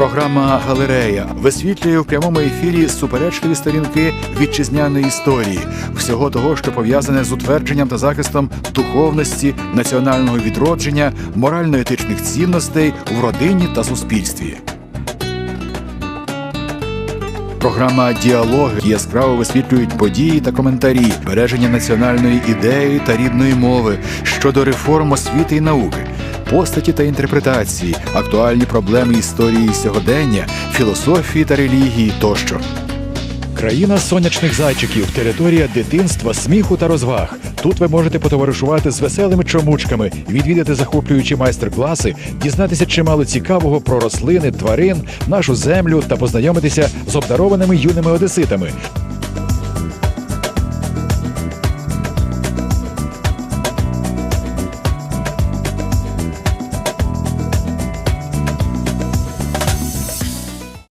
Програма Галерея висвітлює в прямому ефірі суперечливі сторінки вітчизняної історії, всього того, що пов'язане з утвердженням та захистом духовності, національного відродження, морально-етичних цінностей в родині та суспільстві. Програма Діалоги яскраво висвітлюють події та коментарі, береження національної ідеї та рідної мови щодо реформ освіти і науки, постаті та інтерпретації, актуальні проблеми історії сьогодення, філософії та релігії тощо. Країна сонячних зайчиків, територія дитинства, сміху та розваг. Тут ви можете потоваришувати з веселими чомучками, відвідати захоплюючі майстер-класи, дізнатися чимало цікавого про рослини, тварин, нашу землю та познайомитися з обдарованими юними одеситами.